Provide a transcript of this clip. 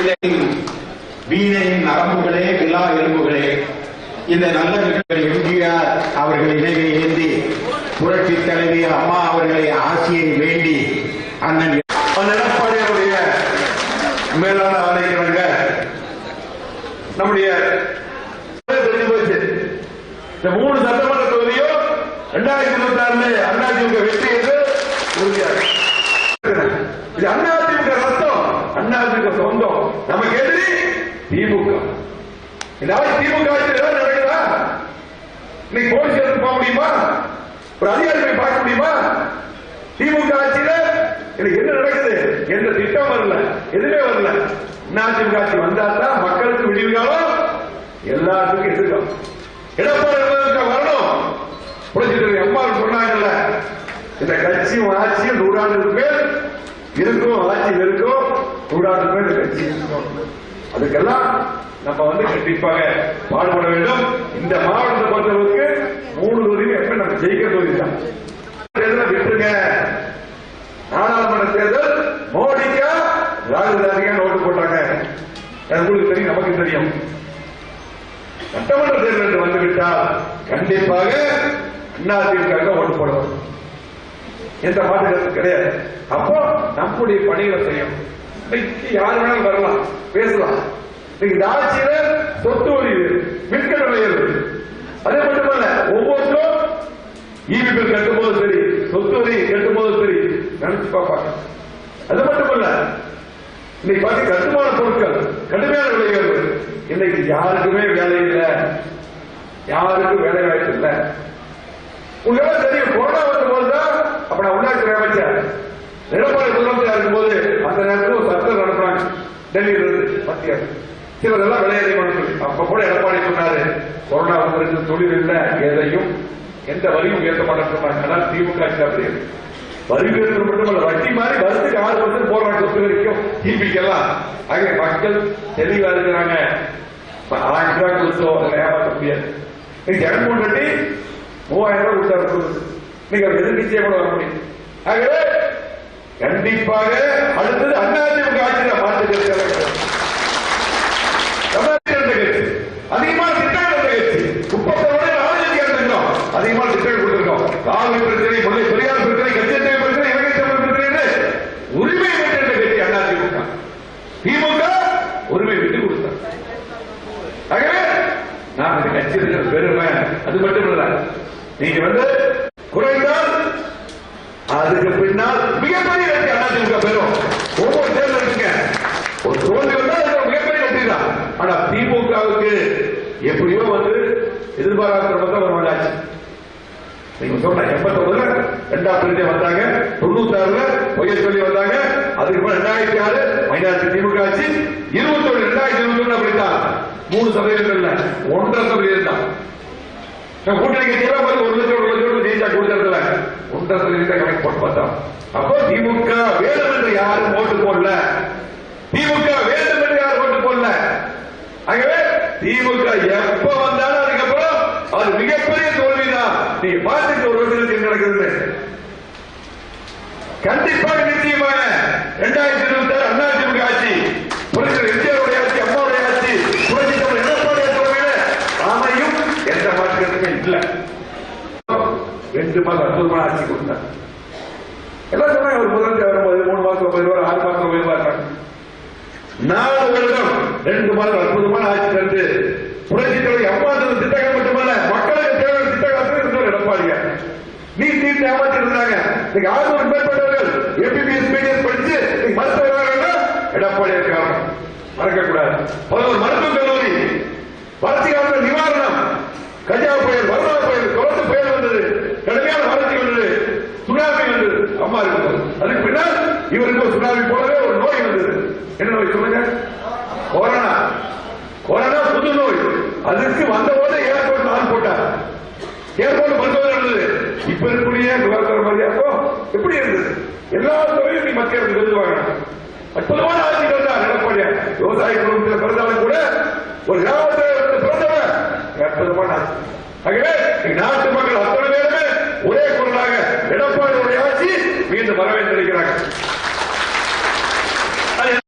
இந்த வீணையின் நரம்புகளே விழா எலும்புகளே இந்த நல்ல நிகழ்ச்சிகள் எம்ஜிஆர் அவர்கள் இணையை ஏந்தி புரட்சி தலைவி அம்மா அவர்களை ஆசியை வேண்டி அண்ணன் எடப்பாடியுடைய மேலான ஆலயங்க நம்முடைய இந்த மூணு சட்டமன்ற தொகுதியும் ரெண்டாயிரத்தி இருபத்தி ஆறுல அதிமுக வெற்றி என்று உறுதியாக இது அதிமுக ரத்தம் சொந்தம். நமக்கு எதிரி திமுக. ஏதாவது திமுக ஏதாவது நடக்குதா? இன்னைக்கு போலீஸ் ஸ்டேஷன் போக முடியுமா? ஒரு அதிகாரி போய் பார்க்க முடியுமா? திமுக ஆட்சியில எனக்கு என்ன நடக்குது? எந்த திட்டம் வரல. எதுவுமே வரல. அதிமுக ஆட்சி வந்தா தான் மக்களுக்கு விடிவு காலம் எல்லாத்துக்கும் எதிர்க்கும் எடப்பாடி வரணும். புரிஞ்சுட்டு எம்மா சொன்னாங்கல்ல இந்த கட்சியும் ஆட்சியும் நூறாண்டுக்கு மேல் இருக்கும் ஆட்சி இருக்கும். நூறாண்டுக்கு மேல் அதுக்கெல்லாம் நம்ம வந்து கண்டிப்பாக பாடுபட வேண்டும். இந்த மாவட்டத்தை பொறுத்தளவுக்கு மூணு தொகுதியும் எப்ப நம்ம ஜெயிக்க தொகுதி தான். விட்டுருங்க. நாடாளுமன்ற தேர்தல் மோடிக்கா ராகுல் காந்திக்கா ஓட்டு போட்டாங்க உங்களுக்கு தெரியும் நமக்கு தெரியும். சட்டமன்ற தேர்தல் என்று வந்துவிட்டால் கண்டிப்பாக அதிமுக ஓட்டு போடுவோம் எந்த மாற்று கருத்து கிடையாது. அப்போ நம்முடைய பணிகளை செய்யணும். இன்னைக்கு யார் வேணாலும் வரலாம். பேசலாம். இன்னைக்கு இந்த சொத்து வரி மின்கட்ட உயர்வு அதே மட்டுமல்ல ஒவ்வொருத்தரும் ஈவி பில் கட்டும் போது சரி சொத்து வரி கட்டும் போது சரி நினைச்சு பார்ப்பாங்க. அது மட்டுமல்ல இன்னைக்கு பார்த்து கட்டுமான பொருட்கள் கடுமையான விலை உயர்வு. இன்னைக்கு யாருக்குமே வேலை இல்லை. யாருக்கும் வேலை வாய்ப்பு இல்லை. உங்களுக்கு தெரியும் கொரோனா வந்த போதுதான் அப்ப நான் உள்ளாட்சி அமைச்சர். எடப்பாடி முதலமைச்சர் இருக்கும்போது நடத்துறாங்க இருந்து மத்திய அரசு. இவரெல்லாம் விளையாடி சொல்லி அப்ப கூட எடப்பாடி சொன்னாரு கொரோனா வந்திருக்கு தொழில் இல்ல எதையும் எந்த வரியும் உயர்த்த மாட்டேன் ஆனால் திமுக ஆட்சி அப்படி வரி உயர்த்தல் மட்டுமல்ல வட்டி மாதிரி வருதுக்கு ஆறு வருஷம் போராட்டம் சொத்து வரைக்கும் டிபிக்கெல்லாம் ஆகிய மக்கள் தெளிவா இருக்கிறாங்க. ஆயிரம் ரூபாய் கொடுத்தோம் அதில் ஏமாற்ற முடியாது. நீங்க ஜெகன்மோகன் ரெட்டி மூவாயிரம் ரூபாய் கொடுத்தாரு. நீங்க எதிர்கட்சியே கூட வர முடியும் ஆகவே கண்டிப்பாக அடுத்தது அதிமுக ஆட்சியில் மாற்று அதிகமான திட்டங்கள் இருந்த கட்சி முப்பத்தோட நாலஞ்சு இருந்தோம் அதிகமான திட்டங்கள் கொடுத்திருக்கோம் காவிரி பிரச்சனை முல்லை பெரியார் பிரச்சனை கட்சி பிரச்சனை இலங்கை தமிழ் பிரச்சனை என்று உரிமை பெற்ற கட்சி அதிமுக திமுக உரிமை விட்டு கொடுத்தார். ஆகவே நான் கட்சி பெருமை அது மட்டும் இல்ல. நீங்க வந்து குறைந்த அதுக்கு பின்னால் மிகப்பெரிய வெற்றி அதிமுக பெறும் ஒவ்வொரு தேர்தல் இருக்குங்க ஒரு தோல்வி வந்தால் மிகப்பெரிய வெற்றி தான். ஆனா திமுகவுக்கு எப்படியோ வந்து எதிர்பாராத தான் ஒரு வந்தாச்சு நீங்க சொன்ன எண்பத்தொன்பதுல ரெண்டாம் பிரிஞ்சு வந்தாங்க தொண்ணூத்தி ஆறுல சொல்லி வந்தாங்க அதுக்கு அப்புறம் ரெண்டாயிரத்தி ஆறு மைனாரிட்டி திமுக ஆட்சி இருபத்தொன்னு ரெண்டாயிரத்தி இருபத்தி ஒண்ணு அப்படித்தான். மூணு சதவீதம் இல்ல ஒன்றரை சதவீதம் தான். நான் கூட்டணி ஒரு லட்சம் ஒரு லட்சம் ஜெயிச்சா கூட்டத்துல ஒன்றரை கணக்கு போட்டு பார்த்தோம் அப்போ திமுக வேணும் என்று யாரும் ஓட்டு போடல. திமுக வேண்டும் என்று யாரும் ஓட்டு போடல. ஆகவே திமுக எப்ப வந்தாலும் அதுக்கப்புறம் அது மிகப்பெரிய தோல்விதான். நீ பார்த்துட்டு ஒரு வருஷத்துக்கு என்ன கண்டிப்பாக நிச்சயமாக இரண்டாயிரத்தி இருபத்தி ஆறு அண்ணா திமுக ஆட்சி புரட்சி எம்ஜிஆருடைய ஆட்சி அம்மாவுடைய ஆட்சி புரட்சி தமிழ் எடப்பாடி தலைமையில ஆமையும் எந்த மாற்றத்துமே இல்லை மாசம் அற்புதமான ஆட்சி கொடுத்தார் எல்லாம் சொன்னாங்க ஒரு முதலமைச்சர் வரும்போது மூணு மாசம் போயிருவார் ஆறு மாசம் ஒன்பது போயிருவார் நாலு வருடம் ரெண்டு மாதம் அற்புதமான ஆட்சி தந்து புரட்சி தலைவர் அம்மா திட்டங்கள் மட்டுமல்ல மக்களுக்கு தேவையான திட்டங்கள் இருந்தார் எடப்பாடியா நீ தீர்த்து ஏமாற்றி இருந்தாங்க இன்னைக்கு ஆறுநூறு மேற்பட்டவர்கள் எம்பிபிஎஸ் மீடியம் படிச்சு நீங்க மருத்துவராக எடப்பாடி காரணம் மறக்க கூடாது பதினோரு கொரோனாவை போலவே ஒரு நோய் வந்தது. என்ன நோய் சொல்லுங்க? கொரோனா. கொரோனா புது நோய். அதுக்கு வந்த போதே ஏர்போர்ட் ஆள் போட்டார். ஏர்போர்ட் பரிசோதனை இருந்தது. இப்ப இருக்கக்கூடிய சுகாதார மரியாதைக்கும் எப்படி இருந்தது? எல்லா துறையும் நீ மத்திய அரசு விருது அற்புதமான ஆட்சிகள் தான் எடப்பாடியார் விவசாய குடும்பத்தில் பிறந்தாலும் கூட ஒரு கிராமத்தில் பிறந்தவர் அற்புதமான ஆட்சி. ஆகவே நாட்டு மக்கள்